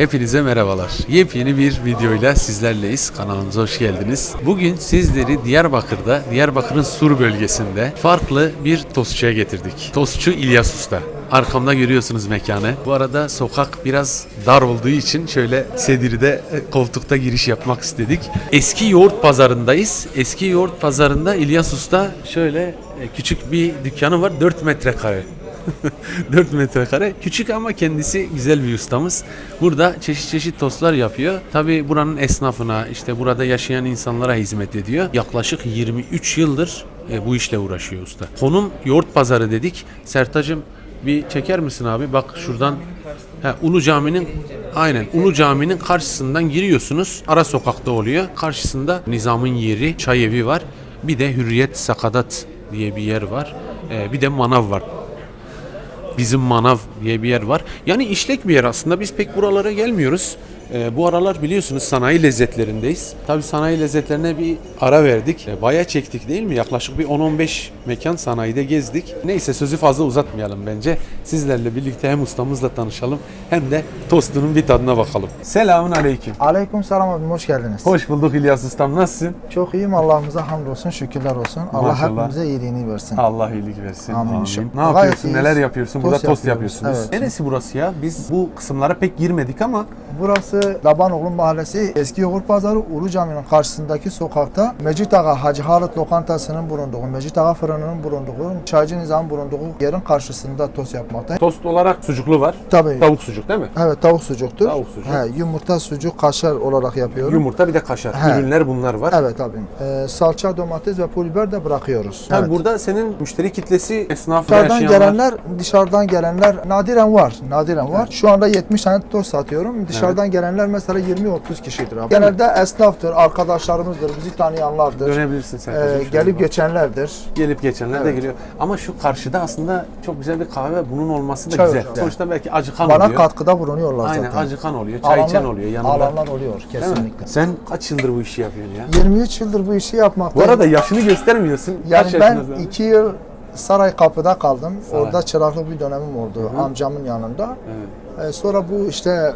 Hepinize merhabalar. Yepyeni bir videoyla sizlerleyiz. Kanalımıza hoş geldiniz. Bugün sizleri Diyarbakır'da, Diyarbakır'ın Sur bölgesinde farklı bir tostçuya getirdik. Tostçu İlyas Usta. Arkamda görüyorsunuz mekanı. Bu arada sokak biraz dar olduğu için şöyle sedirde e, koltukta giriş yapmak istedik. Eski yoğurt pazarındayız. Eski yoğurt pazarında İlyas Usta şöyle e, küçük bir dükkanı var. 4 metrekare. 4 metrekare. Küçük ama kendisi güzel bir ustamız. Burada çeşit çeşit tostlar yapıyor. Tabi buranın esnafına, işte burada yaşayan insanlara hizmet ediyor. Yaklaşık 23 yıldır e, bu işle uğraşıyor usta. Konum yoğurt pazarı dedik. Sertacım bir çeker misin abi? Bak şuradan He, Ulu Cami'nin aynen Ulu Cami'nin karşısından giriyorsunuz. Ara sokakta oluyor. Karşısında Nizam'ın yeri, çay evi var. Bir de Hürriyet Sakadat diye bir yer var. Ee, bir de manav var. Bizim Manav diye bir yer var. Yani işlek bir yer aslında. Biz pek buralara gelmiyoruz. Ee, bu aralar biliyorsunuz sanayi lezzetlerindeyiz. Tabii sanayi lezzetlerine bir ara verdik. Ee, bayağı çektik değil mi? Yaklaşık bir 10-15 mekan sanayide gezdik. Neyse sözü fazla uzatmayalım bence. Sizlerle birlikte hem ustamızla tanışalım hem de tostunun bir tadına bakalım. Selamun aleyküm. Aleyküm selam abim hoş geldiniz. Hoş bulduk İlyas Ustam. Nasılsın? Çok iyiyim Allah'ımıza hamdolsun şükürler olsun. Allah Maşallah. hepimize iyiliğini versin. Allah iyilik versin. Amin. Amin. Ne Gayet yapıyorsun? iyiyiz. Neler yapıyorsun? Burada Tost tost yapıyoruz. yapıyorsunuz. Evet. Neresi burası ya? Biz bu kısımlara pek girmedik ama Burası Labanoğlu Mahallesi Eski Yoğurt Pazarı Ulu Cami'nin karşısındaki sokakta Mecit Ağa Hacı Halit Lokantası'nın bulunduğu, Mecit Ağa Fırını'nın bulunduğu, Çaycı Nizam'ın bulunduğu yerin karşısında tost yapmakta. tost olarak sucuklu var. Tabii. Tavuk sucuk değil mi? Evet tavuk sucuktur. Tavuk sucuk. He, yumurta sucuk kaşar olarak yapıyorum. Yumurta bir de kaşar. He. Ürünler bunlar var. Evet abim. Ee, salça, domates ve pul biber de bırakıyoruz. Tabii Evet. burada senin müşteri kitlesi esnafta Dışarıdan gelenler, dışarıdan gelenler nadiren var. Nadiren var. Şu anda 70 tane tost satıyorum. Dışarıdan gelenler mesela 20-30 kişidir abi. Genelde esnaftır, arkadaşlarımızdır, bizi tanıyanlardır. Dönebilirsin sen. Ee, gelip geçenlerdir. gelip geçenler de Evet. geliyor. Ama şu karşıda aslında çok güzel bir kahve bunun olması da Çay güzel. ocağım. Sonuçta belki acıkan Bana oluyor. katkıda bulunuyorlar Aynen zaten. acıkan oluyor. Çay içen oluyor yanında. Alanlar oluyor kesinlikle. Sen kaç yıldır bu işi yapıyorsun ya? 23 yıldır bu işi Bu yapmaktayım. arada yaşını göstermiyorsun. yani kaç ben yaşındasın? 2 yıl Saray Kapı'da kaldım. Saray. Orada çıraklık bir dönemim oldu amcamın yanında. Evet. Ee, sonra bu işte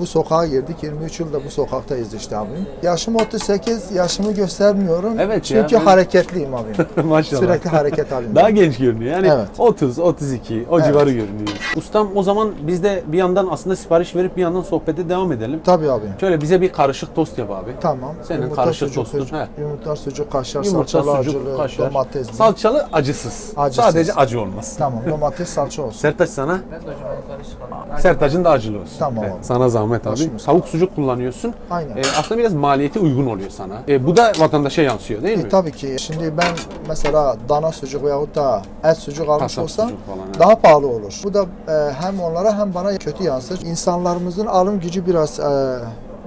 bu sokağa girdik. 23 yılda bu sokaktayız işte abim. Yaşım 38, yaşımı göstermiyorum. Evet ya, Çünkü ben- hareketliyim abim. Maşallah. Sürekli hareket halindeyim. Daha genç görünüyor. Yani Evet. 30, 32 o Evet. civarı görünüyor. Ustam o zaman biz de bir yandan aslında sipariş verip bir yandan sohbete devam edelim. Tabii abi. Şöyle bize bir karışık tost yap abi. Tamam. Senin karışık sucuk, tostun, he. Yumurta, sucuk, kaşar, Yumurta, salçalı, sucuk, acılı, kaşar. domates. Salçalı, acısız. Acısız. Sadece acı olmaz. Tamam, domates, salça olsun. Sertaç sana. Sertaç'ın da acılı olsun. Tamam Evet, abi. Sana zahmet abi. Başımız. Tavuk sucuk kullanıyorsun. Aynen. Ee, aslında biraz maliyeti uygun oluyor sana. Ee, bu da vatandaşa yansıyor değil mi? E, tabii ki. Şimdi ben mesela dana sucuk veyahut da et sucuk almış Kasap olsam sucuk falan, evet. daha pahalı olur. Bu da e, hem onlara hem bana kötü yansır. İnsanlarımızın alım gücü biraz e,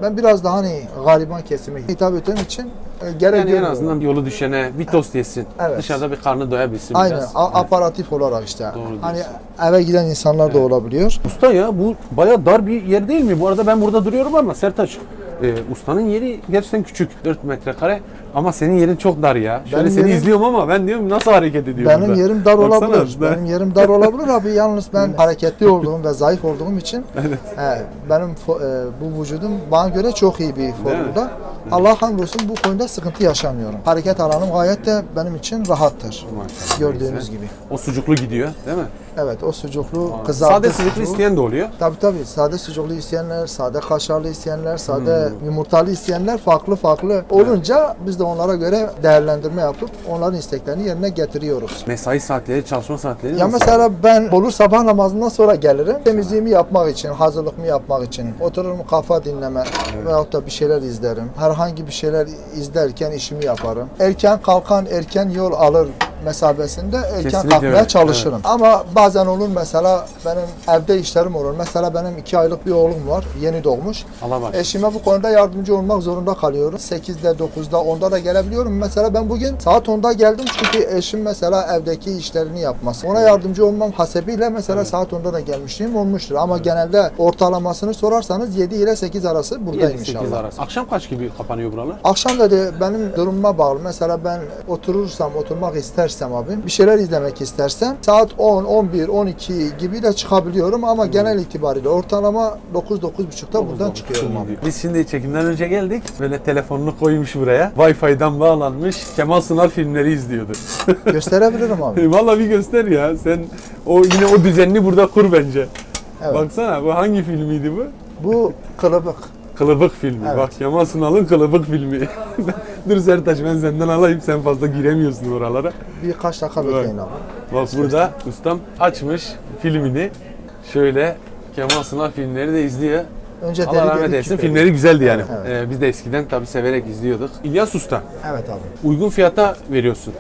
ben biraz daha hani gariban kesime hitap ettiğim için e, gerek Yani en görmüyorum. azından yolu düşene bir tost yesin. Evet. Dışarıda bir karnı doyabilsin Aynen biraz. a- aparatif olarak işte. Doğru hani diyorsun. eve giden insanlar da olabiliyor. Usta ya bu baya dar bir yer değil mi? Bu arada ben burada duruyorum ama Sertaç e, ustanın yeri gerçekten küçük. 4 metrekare ama senin yerin çok dar ya. Şöyle Benim seni yerim- izliyorum ama ben diyorum nasıl hareket ediyor Benim burada? yerim dar Baksana, olabilir. ben- Benim yerim dar olabilir abi. Yalnız ben hareketli olduğum ve zayıf olduğum için he, benim e, bu vücudum bana göre çok iyi bir formda. Allah hamdolsun bu konuda sıkıntı yaşamıyorum. Hareket alanım gayet de benim için rahattır. Maşallah, Gördüğünüz neyse. gibi. O sucuklu gidiyor değil mi? Evet o sucuklu kızartı Sade sucuklu isteyen de oluyor. Tabii tabii. Sade sucuklu isteyenler, sade kaşarlı isteyenler, sade Hmm. yumurtalı isteyenler farklı farklı olunca biz de onlara göre değerlendirme yapıp onların isteklerini yerine getiriyoruz. Mesai saatleri, çalışma saatleri Ya mesela ben olur sabah namazından sonra gelirim. Temizliğimi yapmak için, hazırlıkımı yapmak için. Otururum kafa dinleme veyahut da bir şeyler izlerim. Herhangi bir şeyler izlerken işimi yaparım. Erken kalkan erken yol alır mesabesinde erken Kesinlikle kalkmaya öyle, çalışırım. Ama bazen olur mesela benim evde işlerim olur. Mesela benim iki aylık bir oğlum var. Yeni doğmuş. Allah bak. Eşime bu konuda yardımcı olmak zorunda kalıyorum. 8'de, 9'da, 10'da da gelebiliyorum. Mesela ben bugün saat 10'da geldim çünkü eşim mesela evdeki işlerini yapması. Ona yardımcı olmam hasebiyle mesela saat 10'da da gelmişliğim olmuştur. Ama genelde ortalamasını sorarsanız 7 ile 8 arası buradayım 7-8 inşallah. arası. Akşam kaç gibi kapanıyor buralar? Akşam dedi benim durumuma bağlı. Mesela ben oturursam, oturmak istersem istersem abi, bir şeyler izlemek istersem saat 10, 11, 12 gibi de çıkabiliyorum ama genel itibariyle ortalama 9-9.30'da buradan çıkıyorum abi. Biz şimdi çekimden önce geldik. Böyle telefonunu koymuş buraya. Wi-Fi'den bağlanmış. Kemal Sunal filmleri izliyordu. Gösterebilirim abi. Vallahi bir göster ya. Sen o yine o düzenini burada kur bence. Evet. Baksana bu hangi filmiydi bu? Bu kılıbık. Kılıbık filmi. Evet. Bak Kemal Sunal'ın Kılıbık filmi. Dur Sertaç ben senden alayım. Sen fazla giremiyorsun oralara. Birkaç dakika bekleyin abi. Bak burada ustam açmış filmini. Şöyle Kemal Sunal filmleri de izliyor. Önce Allah deli rahmet deli eylesin. Filmleri güzeldi yani. Evet. Ee, biz de eskiden tabii severek izliyorduk. İlyas Usta, Evet abi. uygun fiyata veriyorsun.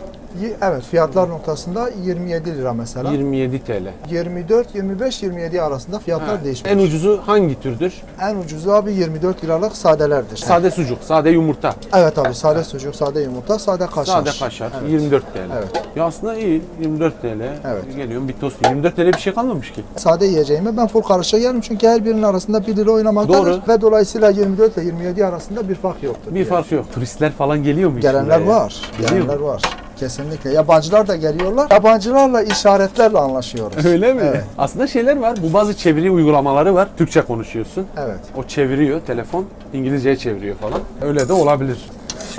Evet fiyatlar noktasında 27 lira mesela. 27 TL. 24, 25, 27 arasında fiyatlar Ha, değişmiş. En ucuzu hangi türdür? En ucuzu abi 24 liralık sadelerdir. Sade sucuk, sade yumurta, Evet abi sade sucuk, sade yumurta, sade kaşar. sade kaşar. Evet. 24 TL. Evet. Ya aslında iyi. 24 TL. Evet. Geliyorum bir tost. 24 TL bir şey kalmamış ki. Sade yiyeceğime ben full karışık yerim çünkü her birinin arasında 1 lira oynamaktadır. Doğru. Ve dolayısıyla 24 ile 27 arasında bir fark yoktur. Bir fark yok. Turistler falan geliyor mu? Gelenler var. Geliyor Gelenler mu? var. Kesinlikle. Yabancılar da geliyorlar. Yabancılarla işaretlerle anlaşıyoruz. Öyle mi? Evet. Aslında şeyler var. Bu bazı çeviri uygulamaları var. Türkçe konuşuyorsun. Evet. O çeviriyor telefon, İngilizceye çeviriyor falan. Öyle de olabilir.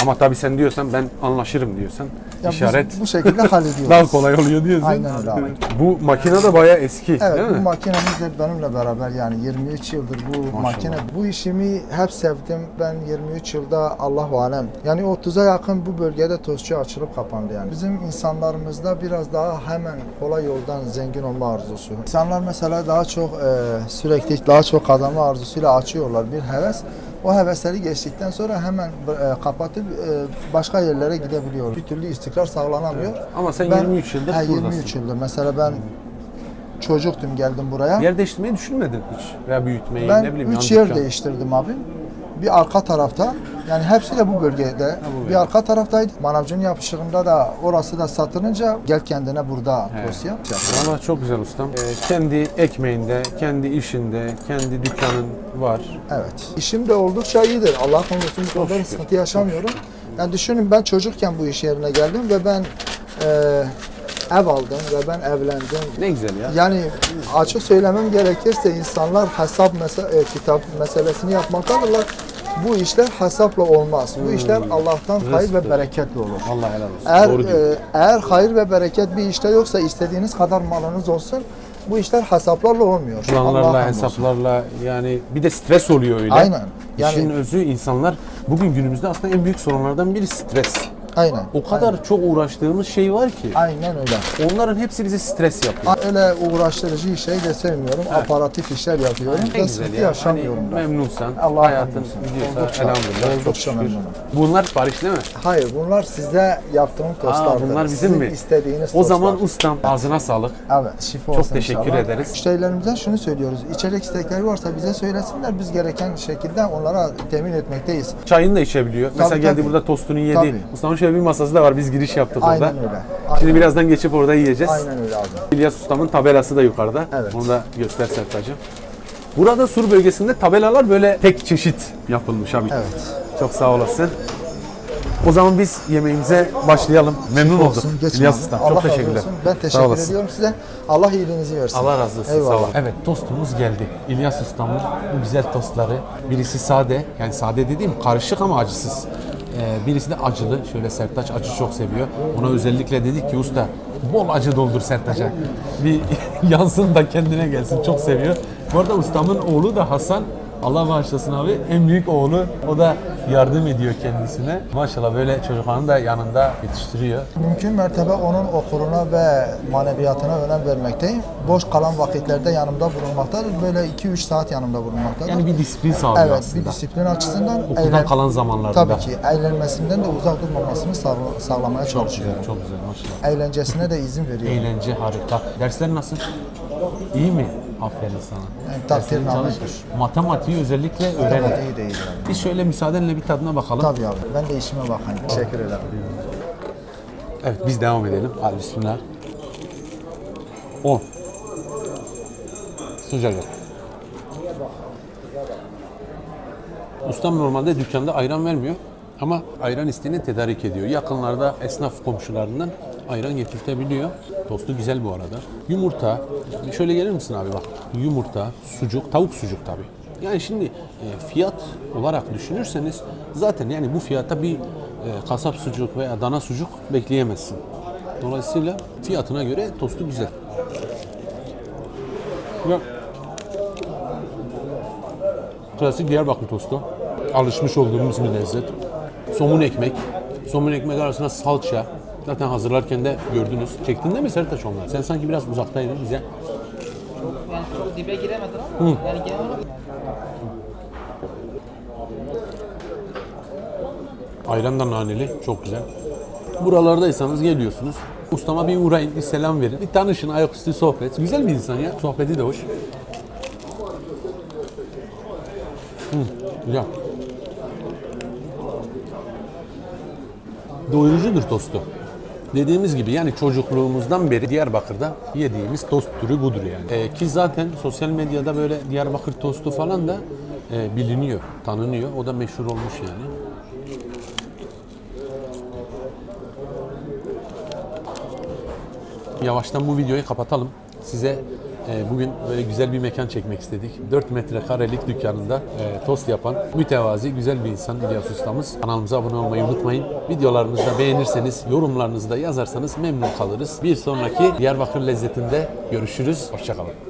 Ama tabii sen diyorsan ben anlaşırım diyorsan Ya işaret Bu, şekilde hallediyoruz. daha kolay oluyor diyorsun. Aynen öyle abi. Bu makine de bayağı eski Evet değil bu mi? makinemiz de benimle beraber yani 23 yıldır bu makine. Bu işimi hep sevdim. Ben 23 yılda Allah alem. Yani 30'a yakın bu bölgede tostçu açılıp kapandı yani. Bizim insanlarımızda biraz daha hemen kolay yoldan zengin olma arzusu. İnsanlar mesela daha çok e, sürekli daha çok kazanma arzusuyla açıyorlar bir heves. O hevesleri geçtikten sonra hemen e, kapatıp e, başka yerlere gidebiliyor. Bir türlü istikrar sağlanamıyor. Ama sen Ben- 23 yıldır He, buradasın. 23 yıldır. Mesela ben çocuktum geldim buraya. Yer değiştirmeyi düşünmedin hiç veya büyütmeyi Ben ne bileyim. 3 yan yer dükkan. değiştirdim abi. Bir arka tarafta yani hepsi de bu bölgede. bu bir arka taraftaydı. Manavcının yapışığında da orası da satılınca gel kendine burada tost yap. Valla çok güzel ustam. Ee, kendi ekmeğinde, kendi işinde, kendi dükkanın var. Evet. İşim de oldukça iyidir. Allah korusun bu şükür. sıkıntı yaşamıyorum. Yani düşünün ben çocukken bu iş yerine geldim ve ben e, ev aldım ve ben evlendim. Ne güzel ya. Yani açık söylemem gerekirse insanlar hesap mese- e, kitap meselesini yapmaktadırlar. Bu işler hesapla olmaz. Bu işler Allah'tan hayır ve Rızktır. bereketli olur. Allah helal olsun. Eğer e, eğer hayır ve bereket bir işte yoksa istediğiniz kadar malınız olsun. Bu işler hesaplarla olmuyor. planlarla, hesaplarla yani bir de stres oluyor öyle. Aynen. Yani- İşin özü insanlar bugün günümüzde aslında en büyük sorunlardan biri stres. Aynen. O kadar çok uğraştığımız şey var ki Aynen öyle. onların hepsi bize stres yapıyor. Öyle uğraştırıcı işleri de sevmiyorum. Aparatif işler yapıyorum. Ne güzel ya. yaşamıyorum hani ben. memnunsan, Allah'a hayatın gidiyorsa Oldukça, elhamdülillah çok oldukça şükür. memnunum. Bunlar Paris değil mi? Hayır bunlar size yaptığım tostlardır. bunlar bizim Sizin mi? istediğiniz O zaman tostlar. ustam ağzına sağlık. Evet, şifa Çok olsun teşekkür inşallah. ederiz. Müşterilerimize şunu söylüyoruz. İçerik istekleri varsa bize söylesinler. Biz gereken şekilde onlara temin etmekteyiz. Çayını da içebiliyor. Mesela Tabii, geldi tabii. burada tostunu yedi. Tabii. Ustamın şöyle bir masası da var. Biz giriş yaptık Aynen orada. öyle. Şimdi Aynen. birazdan geçip orada yiyeceğiz. Aynen öyle abi. İlyas Ustam'ın tabelası da yukarıda. Evet. Onu da göster Sertacığım. Burada Sur bölgesinde tabelalar böyle tek çeşit yapılmış abi. Evet. Çok sağ olasın. O zaman biz yemeğimize başlayalım. Memnun olduk. İlyas. Allah Çok teşekkürler. olsun. Ben Sağ teşekkür olasın. ediyorum size. Allah iyiliğinizi versin. Allah razı olsun. Eyvallah. Sağ olun. Evet tostumuz geldi. İlyas Ustam'ın bu güzel tostları. Birisi sade. Yani sade dediğim karışık ama acısız. Ee, birisi de acılı. Şöyle Sertaç acı çok seviyor. Ona özellikle dedik ki usta bol acı doldur Sertaç'a. Bir yansın da kendine gelsin. Çok seviyor. Bu arada ustamın oğlu da Hasan. Allah bağışlasın abi. En büyük oğlu. O da yardım ediyor kendisine. Maşallah böyle çocuklarını da yanında yetiştiriyor. Mümkün mertebe onun okuluna ve maneviyatına önem vermekteyim. Boş kalan vakitlerde yanımda bulunmaktadır. Böyle 2-3 saat yanımda bulunmaktadır. Yani bir disiplin sağlıyor evet, aslında. bir disiplin açısından Okuldan eğlen- kalan zamanlarda. Tabii ki eğlenmesinden de uzak durmamasını sağla- sağlamaya çalışıyorum. Çok güzel maşallah. Eğlencesine de izin veriyorum. Eğlence harika. Dersler nasıl? İyi mi? Aferin sana. Yani takdir Derslerini namedir. çalış. Matematiği özellikle öğren. Evet, iyi değil yani. Biz şöyle müsaadenle bir tadına bakalım. Tabii abi. Ben de işime bakayım. Teşekkür ederim. Evet biz devam edelim. Hadi bismillah. 10. Sıcacık. Ustam normalde dükkanda ayran vermiyor. Ama ayran isteğini tedarik ediyor. Yakınlarda esnaf komşularından ayran getirtebiliyor. Tostu güzel bu arada. Yumurta, şöyle gelir misin abi bak. Yumurta, sucuk, tavuk sucuk tabi. Yani şimdi e, fiyat olarak düşünürseniz zaten yani bu fiyatta bir e, kasap sucuk veya dana sucuk bekleyemezsin. Dolayısıyla fiyatına göre tostu güzel. Ve klasik Diyarbakır tostu. Alışmış olduğumuz bir lezzet. Somun ekmek. Somun ekmek arasında salça. Zaten hazırlarken de gördünüz. Çektin değil mi Sertaç onlar? Sen sanki biraz uzaktaydın bize. Yani çok dibe giremedin ama yani genel Ayran da naneli. Çok güzel. Buralardaysanız geliyorsunuz. Ustama bir uğrayın, bir selam verin. Bir tanışın, ayaküstü sohbet. Güzel bir insan ya. Sohbeti de hoş. Hı, güzel. Doyurucudur tostu. Dediğimiz gibi yani çocukluğumuzdan beri Diyarbakır'da yediğimiz tost türü budur yani. Ee, ki zaten sosyal medyada böyle Diyarbakır tostu falan da e, biliniyor, tanınıyor. O da meşhur olmuş yani. Yavaştan bu videoyu kapatalım. Size bugün böyle güzel bir mekan çekmek istedik. 4 metrekarelik dükkanında e, tost yapan mütevazi güzel bir insan İlyas Ustamız. Kanalımıza abone olmayı unutmayın. Videolarımızı da beğenirseniz, yorumlarınızı da yazarsanız memnun kalırız. Bir sonraki Diyarbakır lezzetinde görüşürüz. Hoşçakalın.